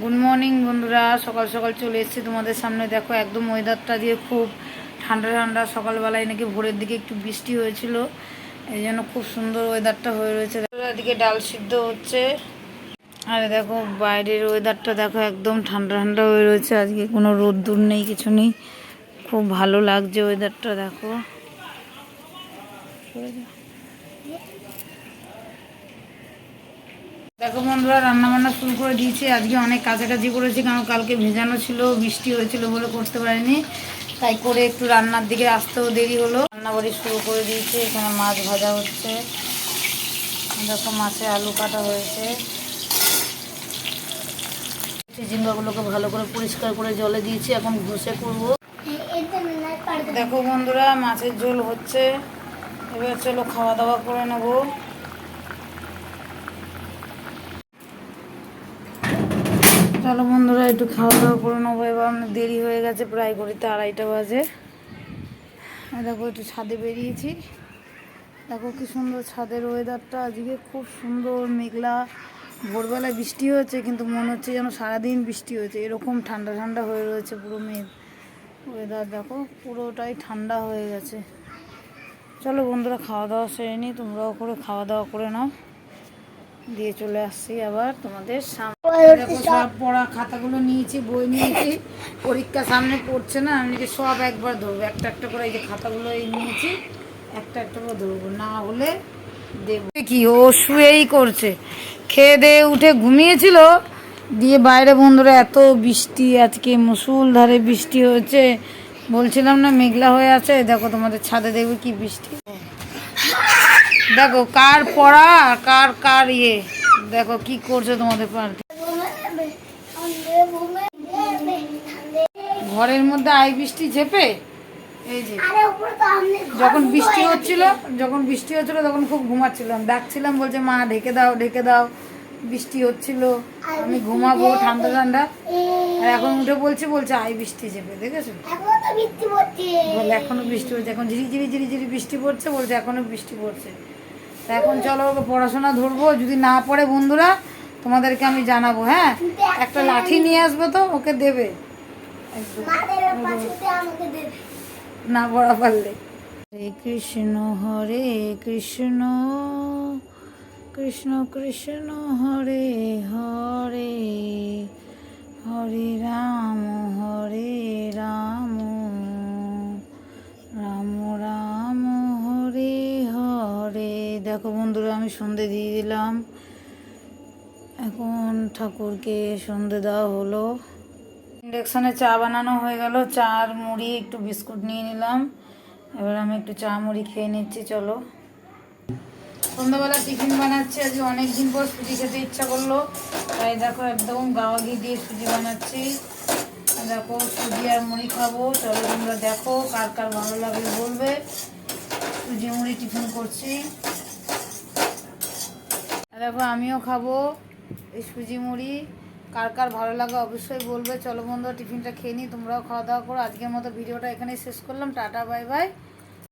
Good morning বন্ধুরা। সকাল সকাল চলে এসেছি তোমাদের সামনে। দেখো, একদম ওয়েদারটা দিয়ে খুব ঠান্ডা ঠান্ডা। সকালবেলায় নাকি ভোরের দিকে একটু বৃষ্টি হয়েছিল। এই জন্য খুব সুন্দর ওয়েদারটা হয়ে রয়েছে। এদিকে ডাল সিদ্ধ হচ্ছে। আর দেখো, বাইরের ওয়েদারটা দেখো, একদম ঠান্ডা ঠান্ডা হয়ে রয়েছে। আজকে কোনো রোদ্দুর নেই, কিছু নেই। খুব ভালো লাগছে ওয়েদারটা দেখো। দেখো বন্ধুরা রান্না বান্না শুরু করে দিয়েছি। আজকে অনেক কাছাকাছি করেছি, কারণ কালকে ভেজানো ছিল, বৃষ্টি হয়েছিল বলে করতে পারিনি। তাই করে একটু রান্নার দিকে আসতেও দেরি হলো। রান্না বাড়ি শুরু করে দিয়েছি, এখানে মাছ ভাজা হচ্ছে। দেখো মাছে আলু কাটা হয়েছে। ঝিঙ্গাগুলোকে ভালো করে পরিষ্কার করে জলে দিয়েছি, এখন ঘষে করব। দেখো বন্ধুরা, মাছের ঝোল হচ্ছে। এবার চলো খাওয়া দাওয়া করে নেব। চলো বন্ধুরা একটু খাওয়া দাওয়া করে নেব। এবার অনেক দেরি হয়ে গেছে, প্রায় ঘড়িতে আড়াইটা বাজে। দেখো একটু ছাদে বেরিয়েছি। দেখো কি সুন্দর ছাদের ওয়েদারটা আজকে খুব সুন্দর, মেঘলা। ভোরবেলায় বৃষ্টি হয়েছে, কিন্তু মনে হচ্ছে যেন সারাদিন বৃষ্টি হয়েছে। এরকম ঠান্ডা ঠান্ডা হয়ে রয়েছে পুরো মেঘ। ওয়েদার দেখো, পুরোটাই ঠান্ডা হয়ে গেছে। চলো বন্ধুরা খাওয়া দাওয়া সেরে নিই তোমরাও করে খাওয়া দাওয়া করে নাও। দিয়ে চলে আসছি আবার তোমাদের সামনে। সব পড়া খাতাগুলো নিয়েছি বই নিয়েছি। পরীক্ষা সামনে পড়ছে না আমি সব একবার ধরবো। একটা একটা করে এই যে খাতাগুলো এই নিয়েছি একটা একটা করে ধরবো। না হলে দেবো। কি ও শুয়েই করছে। খেয়ে দিয়ে উঠে ঘুমিয়েছিল। দিয়ে বাইরে বন্ধুরা এত বৃষ্টি আজকে মুসুলধারে বৃষ্টি হয়েছে। বলছিলাম না মেঘলা হয়ে আছে। দেখো তোমাদের ছাদে দেখবে কি বৃষ্টি। দেখো, কার পড়া আর কার কার ইয়ে। দেখো, কি করছে তোমাদের পার্কে। ঘরের মধ্যে আই বৃষ্টি ঝেপে? এই যে। যখন বৃষ্টি হচ্ছিল, যখন বৃষ্টি হচ্ছিল, তখন খুব ঘুমাচ্ছিলাম। ডাকছিলাম, বলছে, মা, ঢেকে দাও ঢেকে দাও। বৃষ্টি হচ্ছিল, আমি ঘুমাবো ঠান্ডা ঠান্ডা। আর এখন উঠে বলছে বলছে, আই বৃষ্টি চেপে দেখেছ? এখনও বৃষ্টি হচ্ছে। এখন ঝিরি ঝিরি ঝিরি ঝিরি বৃষ্টি পড়ছে, বলছে, এখনও বৃষ্টি পড়ছে। তা এখন চলো ওকে পড়াশোনা ধরবো। যদি না পড়ে বন্ধুরা, তোমাদেরকে আমি জানাব হ্যাঁ? একটা লাঠি নিয়ে আসব তো, ওকে দেবে। না পড়া পারলে। হরে কৃষ্ণ হরে কৃষ্ণ কৃষ্ণ কৃষ্ণ, হরে হরে হরে রাম। দেখো বন্ধুরা, আমি সন্ধে দিয়ে দিলাম। এখন ঠাকুরকে সন্ধে দেওয়া হলো। ইন্ডাকশানে চা বানানো হয়ে গেল। চা আর মুড়ি একটু বিস্কুট নিয়ে নিলাম। এবার আমি একটু চা মুড়ি খেয়ে নিচ্ছি, চলো। সন্ধ্যাবেলা টিফিন বানাচ্ছি। আজকে অনেক দিন পর সুজি খেতে ইচ্ছা করল। তাই দেখো একদম গাওয়া ঘি দিয়ে সুজি বানাচ্ছি। দেখো সুজি আর মুড়ি খাব। চলো তোমরা দেখো কার কার ভালো লাগবে বলবে। সুজি মুড়ি টিফিন করছি। দেখো আমিও খাব এই সুজি মুড়ি। কার কার ভালো লাগে অবশ্যই বলবে। চলো বন্ধু টিফিনটা খেয়ে নিই, তোমরাও খাওয়া দাওয়া করো। আজকের মতো ভিডিওটা এখানেই শেষ করলাম। Tata, bye bye.